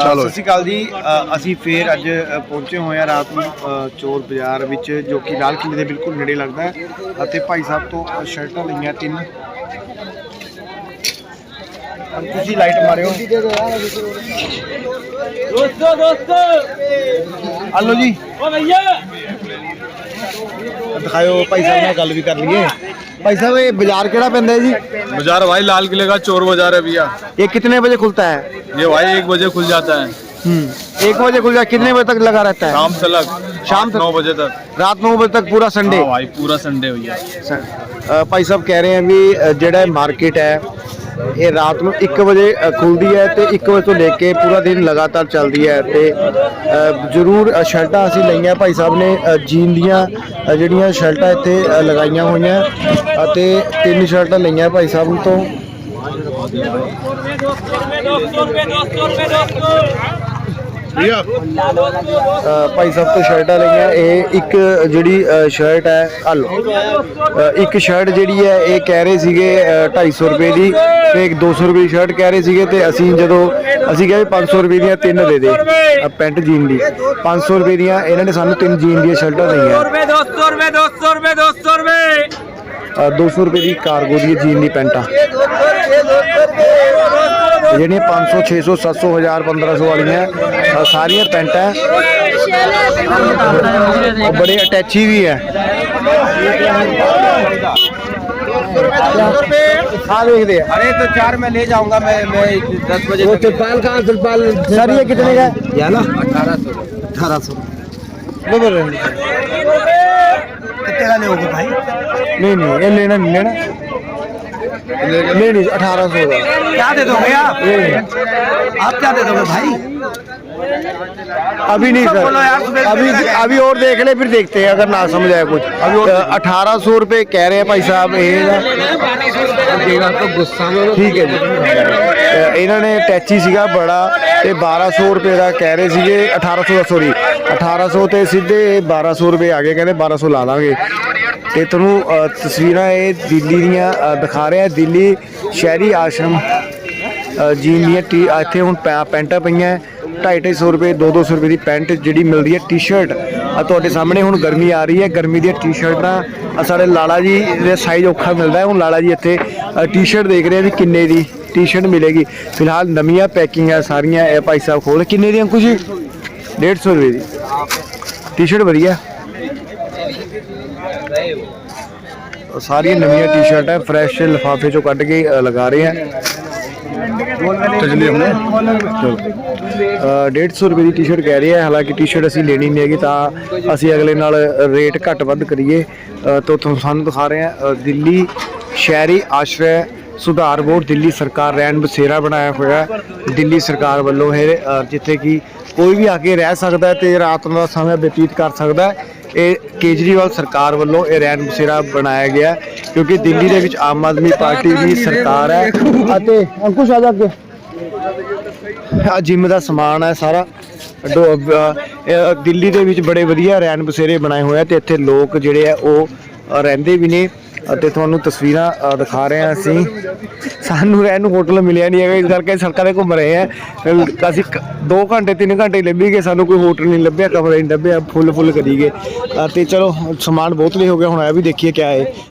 ਚਲੋ ਸਤਿ ਸ਼੍ਰੀ ਅਕਾਲ ਜੀ ਅ, ਅਸੀਂ ਫੇਰ ਅੱਜ ਅ, ਪਹੁੰਚੇ ਹੋਏ ਆ ਰਾਤ ਨੂੰ ਅ, ਚੋਰ ਬਾਜ਼ਾਰ ਵਿੱਚ ਜੋ ਕਿ ਲਾਲ ਕਿਲੇ ਦੇ ਬਿਲਕੁਲ ਨੇੜੇ ਲੱਗਦਾ ਹੈ ਅਤੇ ਭਾਈ ਸਾਹਿਬ ਤੋਂ ਅ, ਸ਼ਰਟਾਂ ਲਈਆਂ ਤਿੰਨ ਅ, ਤੁਸੀਂ ਲਾਈਟ ਮਾਰਿਓ दोस्तों दोस्तों ਹਲੋ ਜੀ ओ भैया ਦਿਖਾਓ ਭਾਈ ਸਾਹਿਬ ਨਾਲ ਗੱਲ ਵੀ ਕਰ ਲਈਏ ਭਾਈ ਸਾਹਿਬ ਇਹ ਬਾਜ਼ਾਰ ਕਿਹੜਾ ਪੈਂਦਾ ਹੈ ਜੀ बाजार भाई लाल किले का चोर बाजार है भैया ਇਹ कितने बजे खुलता है ये भाई एक बजे खुल जाता है हम्म एक बजे खुल जाए कितने बजे तक लगा रहता है शाम तक शाम तक? नौ बजे तक ਰਾਤ 9 ਵਜੇ ਤੱਕ ਪੂਰਾ ਸੰਡੇ हाँ भाई पूरा संडे भैया ਅ, ਭਾਈ ਸਾਹਿਬ ਕਹਿ ਰਹੇ ਆ ਵੀ ਅ, ਜਿਹੜਾ ਮਾਰਕੀਟ ਹੈ ਇਹ ਰਾਤ ਨੂੰ 1 ਵਜੇ ਅ, ਖੁੱਲਦੀ ਹੈ ਤੇ 1 ਵਜੇ ਤੋਂ ਲੈ ਕੇ ਪੂਰਾ ਦਿਨ ਲਗਾਤਾਰ ਚੱਲਦੀ ਹੈ ਤੇ ਅ, ਜ਼ਰੂਰ ਅ, ਸ਼ਰਟਾਂ ਅਸੀਂ ਲਈਆਂ ਭਾਈ ਸਾਹਿਬ ਨੇ ਅ, ਜੀਨ ਦੀਆਂ ਅ, ਜਿਹੜੀਆਂ ਸ਼ਰਟਾਂ ਇੱਥੇ ਅ, ਲਗਾਈਆਂ ਹੋਈਆਂ ਅਤੇ ਤਿੰਨ ਸ਼ਰਟਾਂ ਲਈਆਂ ਭਾਈ ਸਾਹਿਬ ਤੋਂ ਭਾਈ ਸਾਹਿਬ ਤੋਂ ਸ਼ਰਟਾਂ ਲਈਆਂ ਇਹ ਇੱਕ ਜਿਹੜੀ ਸ਼ਰਟ ਹੈ ਹਲ ਇੱਕ ਸ਼ਰਟ ਜਿਹੜੀ ਹੈ ਇਹ ਕਹਿ ਰਹੇ ਸੀਗੇ 250 ਰੁਪਏ ਦੀ ਤੇ ਇੱਕ 200 ਰੁਪਏ ਦੀ ਸ਼ਰਟ ਕਹਿ ਰਹੇ ਸੀਗੇ ਤੇ ਅਸੀਂ ਜਦੋਂ ਅਸੀਂ ਕਿਹਾ 500 ਰੁਪਏ ਦੀਆਂ ਤਿੰਨ ਦੇ ਦੇ ਪੈਂਟ ਜੀਨ ਦੀ 500 ਰੁਪਏ ਦੀਆਂ ਇਹਨਾਂ ਨੇ ਸਾਨੂੰ ਤਿੰਨ ਜੀਨ ਦੀਆਂ ਸ਼ਰਟਾਂ ਦਈਆਂ 200 ਰੁਪਏ 200 ਰੁਪਏ 200 ਰੁਪਏ 200 ਰੁਪਏ 200 ਰੁਪਏ ਦੀ ਕਾਰਗੋ ਦੀ ਜੀਨ ਦੀ ਪੈਂਟਾਂ ਜਿਹੜੀਆਂ 500 600 700 1000 1500 ਵਾਲੀਆਂ ਅ, ਸਾਰੀਆਂ ਪੈਂਟਾਂ ਉਹ ਬੜੇ ਅਟੈਚੀ ਵੀ ਹੈ ਆ देखते हैं अरे तो चार में ले जाऊंगा मैं मैं दस बजे वो तक तिरपाल कहाँ तिरपाल सर ये कितने का या ना अठारह सौ अठारह सौ तेरह ले होगा भाई। नहीं नहीं ये लेना नहीं लेना। नहीं नहीं अठारह सौ क्या दे दोगे आप? आप क्या दे दोगे भाई? अभी नहीं सर। अभी अभी और देख ले फिर देखते हैं अगर ना समझ आए कुछ। अभी तो अठारह सौ रुपये कह रहे हैं भाई साहब ये तो गुस्सा में ठीक है जी। तो- ਇਹਨਾਂ ਨੇ ਟੈਚੀ ਸੀਗਾ ਬੜਾ ਤੇ 1200 ਰੁਪਏ ਦਾ ਕਹਿ ਰਹੇ ਸੀਗੇ 1800 ਦਾ ਸੋਰੀ 1800 ਤੇ ਸਿੱਧੇ 1200 ਰੁਪਏ ਆ ਗਏ, ਕਹਿੰਦੇ 1200 ਲਾ ਦਾਂਗੇ। ਤੇ ਤੁਹਾਨੂੰ ਤਸਵੀਰਾਂ ਇਹ ਦਿੱਲੀ ਦੀਆਂ ਦਿਖਾ ਰਿਹਾ ਦਿੱਲੀ ਸ਼ਹਿਰੀ ਆਸ਼ਰਮ ਜੀਨ ਦੀਆਂ ਟੀ ਇੱਥੇ ਹੁਣ ਪੈ- ਪੈਂਟਾਂ ਪਈਆਂ 250 ਰੁਪਏ 200 ਰੁਪਏ ਦੀ ਪੈਂਟ ਜਿਹੜੀ ਮਿਲਦੀ ਹੈ, ਟੀ-ਸ਼ਰਟ। ਆ ਤੁਹਾਡੇ ਸਾਹਮਣੇ ਹੁਣ ਗਰਮੀ ਆ ਰਹੀ ਹੈ, ਗਰਮੀ ਦੀਆਂ ਟੀ-ਸ਼ਰਟਾਂ ਸਾਡੇ ਲਾਲਾ ਜੀ ਦੇ ਸਾਈਜ਼ ਔਖਾ ਮਿਲਦਾ ਹੈ, ਹੁਣ ਲਾਲਾ ਜੀ ਇੱਥੇ ਟੀ-ਸ਼ਰਟ ਦੇਖ ਰਹੇ ਆ ਵੀ ਕਿੰਨੇ ਦੀ। ਟੀ-ਸ਼ਰਟ ਮਿਲੇਗੀ। ਫਿਲਹਾਲ ਨਵੀਆਂ ਪੈਕਿੰਗਾਂ ਸਾਰੀਆਂ ਇਹ ਭਾਈ ਸਾਹਿਬ ਖੋਲ। ਕਿੰਨੇ ਦੀ ਅੰਕੁਸ਼ ਜੀ? 150 ਰੁਪਏ ਦੀ। ਟੀ-ਸ਼ਰਟ ਵਧੀਆ। ਸਾਰੀਆਂ ਨਵੀਆਂ ਟੀ-ਸ਼ਰਟਾਂ ਫਰੈਸ਼ ਲਿਫਾਫੇ ਚੋਂ ਕੱਢ ਕੇ ਲਗਾ ਰਹੇ ਆ ਚਲਿਏ ਹਮਨੇ ਚਲੋ। ਅ, 150 ਰੁਪਏ ਦੀ ਟੀ-ਸ਼ਰਟ ਕਹਿ ਰਹੇ ਆ ਹਾਲਾਂਕਿ ਟੀ-ਸ਼ਰਟ ਅਸੀਂ ਲੈਣੀ ਨਹੀਂ ਹੈਗੀ ਤਾਂ ਅਸੀਂ ਅਗਲੇ ਨਾਲ ਰੇਟ ਘੱਟ ਵੱਧ ਕਰੀਏ। ਤਾਂ ਤੁਹਾਨੂੰ ਸਾਨੂੰ ਦਿਖਾ ਰਹੇ ਆ ਦਿੱਲੀ ਸ਼ਹਿਰੀ ਆਸ਼ਰੈ ਸੁਧਾਰ ਬੋਰਡ ਦਿੱਲੀ ਸਰਕਾਰ ਰਹਿਣ ਬਸੇਰਾ ਬਣਾਇਆ ਹੋਇਆ ਦਿੱਲੀ ਸਰਕਾਰ ਵੱਲੋਂ ਇਹ ਜਿੱਥੇ ਕਿ ਕੋਈ ਵੀ ਆ ਕੇ ਰਹਿ ਸਕਦਾ ਹੈ ਤੇ ਰਾਤ ਦਾ ਸਮਾਂ ਬਤੀਤ ਕਰ ਸਕਦਾ ਇਹ ਕੇਜਰੀਵਾਲ ਸਰਕਾਰ ਵੱਲੋਂ ਇਹ ਰਹਿਣ ਬਸੇਰਾ ਬਣਾਇਆ ਗਿਆ ਕਿਉਂਕਿ ਦਿੱਲੀ ਦੇ ਵਿੱਚ ਆਮ ਆਦਮੀ ਪਾਰਟੀ ਦੀ ਸਰਕਾਰ ਹੈ ਅਤੇ ਅੰਕੁਸ਼ ਆ ਜਾ ਅੱਗੇ। ਆ ਜਿਮ ਦਾ ਸਮਾਨ ਹੈ ਸਾਰਾ। ਦਿੱਲੀ ਦੇ ਵਿੱਚ ਬੜੇ ਵਧੀਆ ਰਹਿਣ ਬਸੇਰੇ ਬਣਾਏ ਹੋਏ ਆ ਤੇ ਇੱਥੇ ਲੋਕ ਜਿਹੜੇ ਆ ਉਹ ਰਹਿੰਦੇ ਵੀ ਨੇ। ਅਤੇ ਤੁਹਾਨੂੰ ਤਸਵੀਰਾਂ ਅਹ ਦਿਖਾ ਰਹੇ ਹਾਂ ਅਸੀਂ। ਸਾਨੂੰ ਰਹਿਣ ਨੂੰ ਹੋਟਲ ਮਿਲਿਆ ਨਹੀਂ ਹੈਗਾ, ਇਸ ਕਰਕੇ ਸੜਕਾਂ ਤੇ ਘੁੰਮ ਰਹੇ ਆ ਅਸੀਂ 2 ਘੰਟੇ 3 ਘੰਟੇ ਲੱਭੀ ਗਏ, ਸਾਨੂੰ ਕੋਈ ਹੋਟਲ ਨਹੀਂ ਲੱਭਿਆ, ਕਮਰੇ ਨਹੀਂ ਲੱਭਿਆ ਫੁੱਲ ਫੁੱਲ ਕਰੀ ਗਏ। ਅਤੇ ਚਲੋ, ਸਮਾਨ ਬਹੁਤ ਲਈ ਹੋ ਗਿਆ, ਹੁਣ ਇਹ ਵੀ ਦੇਖੀਏ ਕਿਆ ਹੈ।